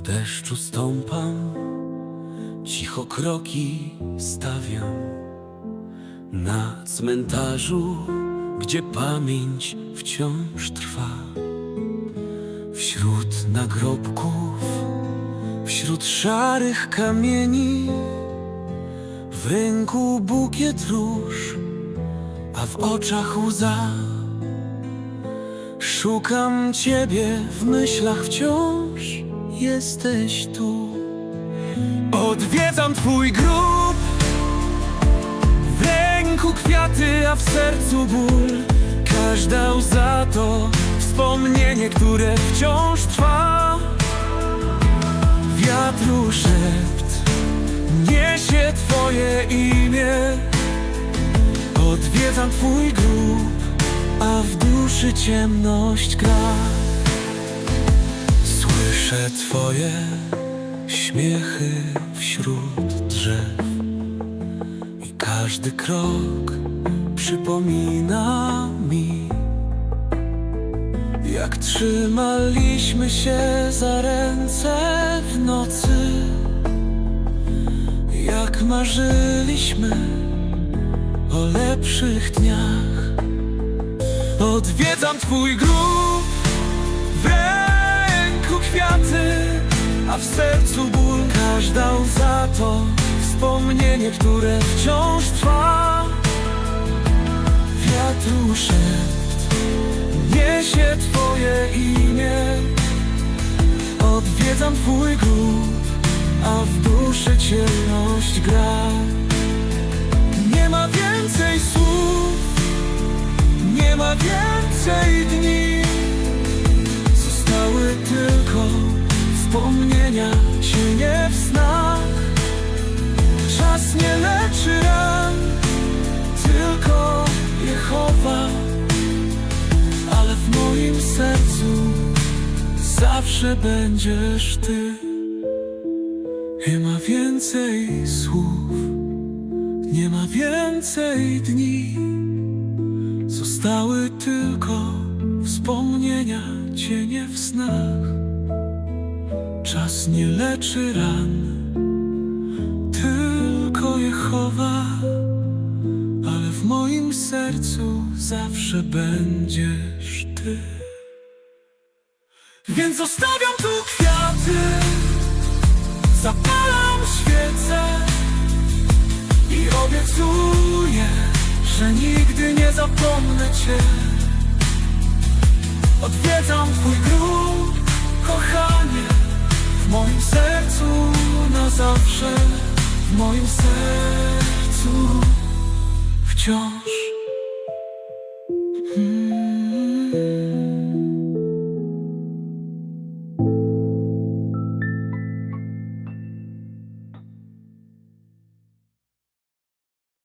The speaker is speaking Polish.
deszczu stąpam, cicho kroki stawiam na cmentarzu, gdzie pamięć wciąż trwa. Wśród nagrobków, wśród szarych kamieni, w ręku bukiet róż, a w oczach łza. Szukam Ciebie w myślach wciąż jesteś tu. Odwiedzam Twój grób, w ręku kwiaty, a w sercu ból. Każda łza to wspomnienie, które wciąż trwa. Wiatru szept niesie Twoje imię. Odwiedzam Twój grób, a w duszy ciemność gra. Słyszę Twoje śmiechy wśród drzew. I każdy krok przypomina mi, jak trzymaliśmy się za ręce w nocy, jak marzyliśmy o lepszych dniach. Odwiedzam Twój grób w sercu ból. Każda łza to wspomnienie, które wciąż trwa. Wiatru szept niesie Twoje imię. Odwiedzam Twój grób, a w duszy ciemność gra. Nie ma więcej słów nie ma więcej dni wspomnienia Cienie w snach. Czas nie leczy ran Tylko je chowa. Ale w moim sercu Zawsze będziesz Ty. Nie ma więcej słów Nie ma więcej dni. Zostały tylko wspomnienia, cienie w snach. Czas nie leczy ran, tylko je chowa, ale w moim sercu zawsze będziesz ty. Więc zostawiam tu kwiaty, zapalam świecę i obiecuję, że nigdy nie zapomnę Cię. Odwiedzam Twój zawsze, w moim sercu wciąż. Mm.